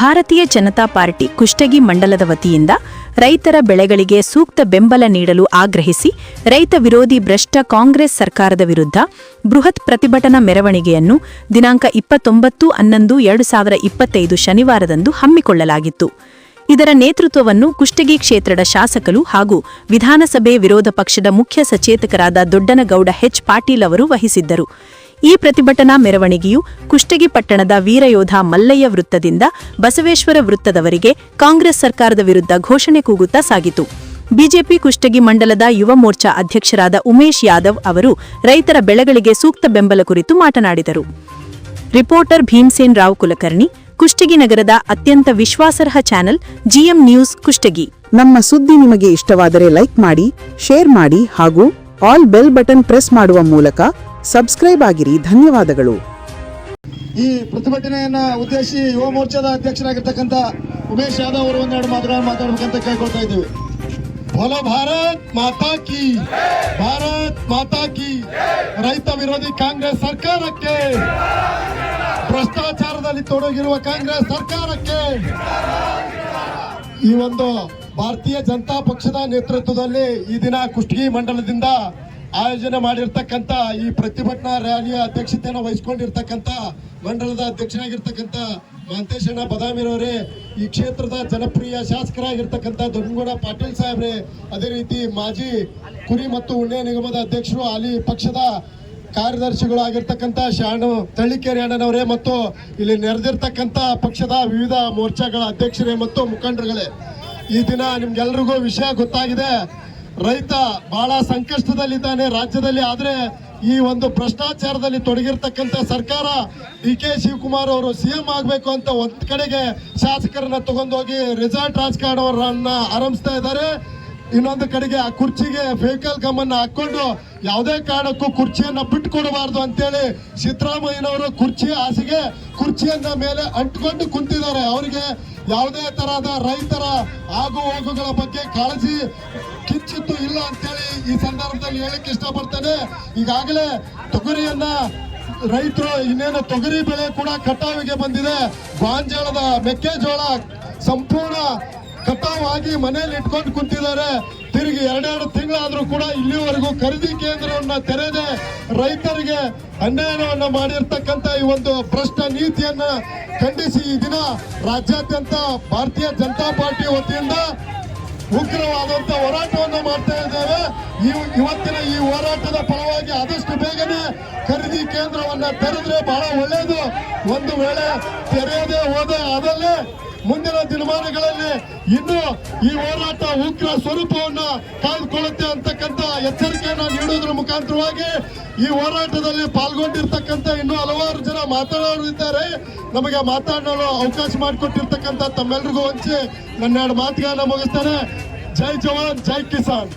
ಭಾರತೀಯ ಜನತಾ ಪಾರ್ಟಿ ಕುಷ್ಟಗಿ ಮಂಡಲದ ವತಿಯಿಂದ ರೈತರ ಬೆಳೆಗಳಿಗೆ ಸೂಕ್ತ ಬೆಂಬಲ ನೀಡಲು ಆಗ್ರಹಿಸಿ ರೈತ ವಿರೋಧಿ ಭ್ರಷ್ಟ ಕಾಂಗ್ರೆಸ್ ಸರ್ಕಾರದ ವಿರುದ್ಧ ಬೃಹತ್ ಪ್ರತಿಭಟನಾ ಮೆರವಣಿಗೆಯನ್ನು ದಿನಾಂಕ ಇಪ್ಪತ್ತೊಂಬತ್ತು ಹನ್ನೊಂದು ಎರಡು ಸಾವಿರ ಇಪ್ಪತ್ತೈದು ಶನಿವಾರದಂದು ಹಮ್ಮಿಕೊಳ್ಳಲಾಗಿತ್ತು. ಇದರ ನೇತೃತ್ವವನ್ನು ಕುಷ್ಟಗಿ ಕ್ಷೇತ್ರದ ಶಾಸಕರು ಹಾಗೂ ವಿಧಾನಸಭೆ ವಿರೋಧ ಪಕ್ಷದ ಮುಖ್ಯ ಸಚೇತಕರಾದ ದೊಡ್ಡನಗೌಡ ಹೆಚ್ ಪಾಟೀಲ್ ಅವರು ವಹಿಸಿದ್ದರು. ಈ ಪ್ರತಿಭಟನಾ ಮೆರವಣಿಗೆಯು ಕುಷ್ಟಗಿ ಪಟ್ಟಣದ ವೀರಯೋಧ ಮಲ್ಲಯ್ಯ ವೃತ್ತದಿಂದ ಬಸವೇಶ್ವರ ವೃತ್ತದವರೆಗೆ ಕಾಂಗ್ರೆಸ್ ಸರ್ಕಾರದ ವಿರುದ್ಧ ಘೋಷಣೆ ಕೂಗುತ್ತಾ ಸಾಗಿತು. ಬಿಜೆಪಿ ಕುಷ್ಟಗಿ ಮಂಡಲದ ಯುವ ಮೋರ್ಚಾ ಅಧ್ಯಕ್ಷರಾದ ಉಮೇಶ್ ಯಾದವ್ ಅವರು ರೈತರ ಬೆಳೆಗಳಿಗೆ ಸೂಕ್ತ ಬೆಂಬಲ ಕುರಿತು ಮಾತನಾಡಿದರು. ರಿಪೋರ್ಟರ್ ಭೀಮ್ಸೇನ್ ರಾವ್ ಕುಲಕರ್ಣಿ, ಕುಷ್ಟಗಿ ನಗರದ ಅತ್ಯಂತ ವಿಶ್ವಾಸಾರ್ಹ ಚಾನೆಲ್ ಜಿಎಂ ನ್ಯೂಸ್ ಕುಷ್ಟಗಿ. ನಮ್ಮ ಸುದ್ದಿ ನಿಮಗೆ ಇಷ್ಟವಾದರೆ ಲೈಕ್ ಮಾಡಿ, ಶೇರ್ ಮಾಡಿ ಹಾಗೂ ಆಲ್ ಬೆಲ್ ಬಟನ್ ಪ್ರೆಸ್ ಮಾಡುವ ಮೂಲಕ ಸಬ್ಸ್ಕ್ರೈಬ್ ಆಗಿರಿ. ಧನ್ಯವಾದಗಳು. ಈ ಪ್ರತಿಭಟನೆಯನ್ನ ಉದ್ದೇಶಿ ಯುವ ಮೋರ್ಚಾದ ಅಧ್ಯಕ್ಷರಾಗಿರ್ತಕ್ಕಂಥ ಉಮೇಶ್ ಯಾದವ್ ಅವರು ಒಂದೆರಡು ಮಾತುಗಳನ್ನು ಮಾತಾಡಬೇಕಂತ ಕೇಳ್ಕೊಳ್ತಾ ಇದ್ದೀವಿ. ಬೋಲೋ ಭಾರತ್ ಮಾತಾ ಕಿ. ಭಾರತ್ ಮಾತಾ ಕಿ. ರೈತ ವಿರೋಧಿ ಕಾಂಗ್ರೆಸ್ ಸರ್ಕಾರಕ್ಕೆ. ಭ್ರಷ್ಟಾಚಾರದಲ್ಲಿ ತೊಡಗಿರುವ ಕಾಂಗ್ರೆಸ್ ಸರ್ಕಾರಕ್ಕೆ. ಈ ಒಂದು ಭಾರತೀಯ ಜನತಾ ಪಕ್ಷದ ನೇತೃತ್ವದಲ್ಲಿ ಈ ದಿನ ಕುಷ್ಟಗಿ ಮಂಡಲದಿಂದ ಆಯೋಜನೆ ಮಾಡಿರ್ತಕ್ಕಂಥ ಈ ಪ್ರತಿಭಟನಾ ರ್ಯಾಲಿಯ ಅಧ್ಯಕ್ಷತೆಯನ್ನು ವಹಿಸಿಕೊಂಡಿರ್ತಕ್ಕಂಥ ಮಂಡಲದ ಅಧ್ಯಕ್ಷರಾಗಿರ್ತಕ್ಕಂಥ ಮಹಂತೇಶಣ್ಣ ಬದಾಮಿರವರೇ ಈ ಕ್ಷೇತ್ರದ ಜನಪ್ರಿಯ ಶಾಸಕರಾಗಿರ್ತಕ್ಕಂಥ ದೊಡ್ಡಗೌಡ ಪಾಟೀಲ್ ಸಾಹೇಬ್ರೆ, ಅದೇ ರೀತಿ ಮಾಜಿ ಕುರಿ ಮತ್ತು ಉಣ್ಣೆ ನಿಗಮದ ಅಧ್ಯಕ್ಷರು ಅಲ್ಲಿ ಪಕ್ಷದ ಕಾರ್ಯದರ್ಶಿಗಳು ಆಗಿರ್ತಕ್ಕಂಥ ಶಾಣು ತಳ್ಳಿಕೇರಿ ಅಣ್ಣನವರೇ ಮತ್ತು ಇಲ್ಲಿ ನೆರೆದಿರ್ತಕ್ಕಂಥ ಪಕ್ಷದ ವಿವಿಧ ಮೋರ್ಚಾಗಳ ಅಧ್ಯಕ್ಷರೇ ಮತ್ತು ಮುಖಂಡರುಗಳೇ. ಈ ದಿನ ನಿಮ್ಗೆಲ್ರಿಗೂ ವಿಷಯ ಗೊತ್ತಾಗಿದೆ. ರೈತ ಬಹಳ ಸಂಕಷ್ಟದಲ್ಲಿದ್ದಾನೆ ರಾಜ್ಯದಲ್ಲಿ, ಆದ್ರೆ ಈ ಒಂದು ಭ್ರಷ್ಟಾಚಾರದಲ್ಲಿ ತೊಡಗಿರ್ತಕ್ಕಂಥ ಸರ್ಕಾರ ಡಿ ಕೆ ಶಿವಕುಮಾರ್ ಅವರು ಸಿಎಂ ಆಗಬೇಕು ಅಂತ ಒಂದ್ ಕಡೆಗೆ ಶಾಸಕರನ್ನ ತಗೊಂಡೋಗಿ ಕಾರ್ಡ್ ರಾಜಕಾರಣವರನ್ನ ಆರಂಭಿಸ್ತಾ ಇದ್ದಾರೆ. ಇನ್ನೊಂದು ಕಡೆಗೆ ಆ ಕುರ್ಚಿಗೆ ಫೇಕಲ್ ಗಮನ ಹಾಕೊಂಡು ಯಾವುದೇ ಕಾರಣಕ್ಕೂ ಕುರ್ಚಿಯನ್ನ ಬಿಟ್ಟುಕೊಡಬಾರ್ದು ಅಂತೇಳಿ ಸಿದ್ದರಾಮಯ್ಯನವರು ಕುರ್ಚಿ ಹಾಸಿಗೆ ಕುರ್ಚಿಯನ್ನ ಮೇಲೆ ಅಂಟ್ಕೊಂಡು ಕುಂತಿದ್ದಾರೆ. ಅವರಿಗೆ ಯಾವುದೇ ತರಹದ ರೈತರ ಆಗು ಹೋಗುಗಳ ಬಗ್ಗೆ ಕಾಳಜಿ ಇಲ್ಲ ಅಂತೇಳಿ ಈ ಸಂದರ್ಭದಲ್ಲಿ ಹೇಳಕ್ ಇಷ್ಟಪಡ್ತೇನೆ. ಈಗಾಗಲೇ ತೊಗರಿಯನ್ನ ರೈತರು ಇನ್ನೇನು ತೊಗರಿ ಬೆಳೆ ಕೂಡ ಕಟಾವಿಗೆ ಬಂದಿದೆ. ಗಾಂಜಾಳದ ಮೆಕ್ಕೆಜೋಳ ಸಂಪೂರ್ಣ ಕಟಾವಾಗಿ ಮನೆಯಲ್ಲಿ ಇಟ್ಕೊಂಡು ಕುಂತಿದ್ದಾರೆ. ತಿರುಗಿ ಎರಡೆರಡು ತಿಂಗಳಾದ್ರೂ ಕೂಡ ಇಲ್ಲಿವರೆಗೂ ಖರೀದಿ ಕೇಂದ್ರವನ್ನ ತೆರೆದೆ ರೈತರಿಗೆ ಅನ್ಯಾಯವನ್ನ ಮಾಡಿರ್ತಕ್ಕಂತ ಈ ಒಂದು ಭ್ರಷ್ಟ ನೀತಿಯನ್ನ ಖಂಡಿಸಿ ಈ ದಿನ ರಾಜ್ಯಾದ್ಯಂತ ಭಾರತೀಯ ಜನತಾ ಪಾರ್ಟಿ ವತಿಯಿಂದ ಉಗ್ರವಾದಂತ ಹೋರಾಟವನ್ನ ಮಾಡ್ತಾ ಇವತ್ತಿನ ಈ ಹೋರಾಟದ ಫಲವಾಗಿ ಆದಷ್ಟು ಬೇಗನೆ ಖರೀದಿ ಕೇಂದ್ರವನ್ನ ತೆರೆದ್ರೆ ಬಹಳ ಒಳ್ಳೆಯದು ಒಂದು ವೇಳೆ ತೆರೆಯದೇ ಹೋದೆ ಅದಲ್ಲೇ ಮುಂದಿನ ದಿನಮಾನಗಳಲ್ಲಿ ಇನ್ನು ಈ ಹೋರಾಟ ಉಗ್ರ ಸ್ವರೂಪವನ್ನ ಕಾಯ್ದುಕೊಳ್ಳುತ್ತೆ ಅಂತಕ್ಕಂಥ ಎಚ್ಚರಿಕೆಯನ್ನು ನೀಡುವುದರ ಮುಖಾಂತರವಾಗಿ ಈ ಹೋರಾಟದಲ್ಲಿ ಪಾಲ್ಗೊಂಡಿರ್ತಕ್ಕಂಥ ಇನ್ನೂ ಹಲವಾರು ಜನ ಮಾತನಾಡುತ್ತಿದ್ದಾರೆ. ನಮಗೆ ಮಾತಾಡಲು ಅವಕಾಶ ಮಾಡಿಕೊಟ್ಟಿರ್ತಕ್ಕಂಥ ತಮ್ಮೆಲ್ರಿಗೂ ಹಂಚಿ ನನ್ನೆರಡು ಮಾತುಗಳನ್ನ ಮುಗಿಸ್ತಾರೆ ಜೈ ಜವಾನ್, ಜೈ ಕಿಸಾನ್.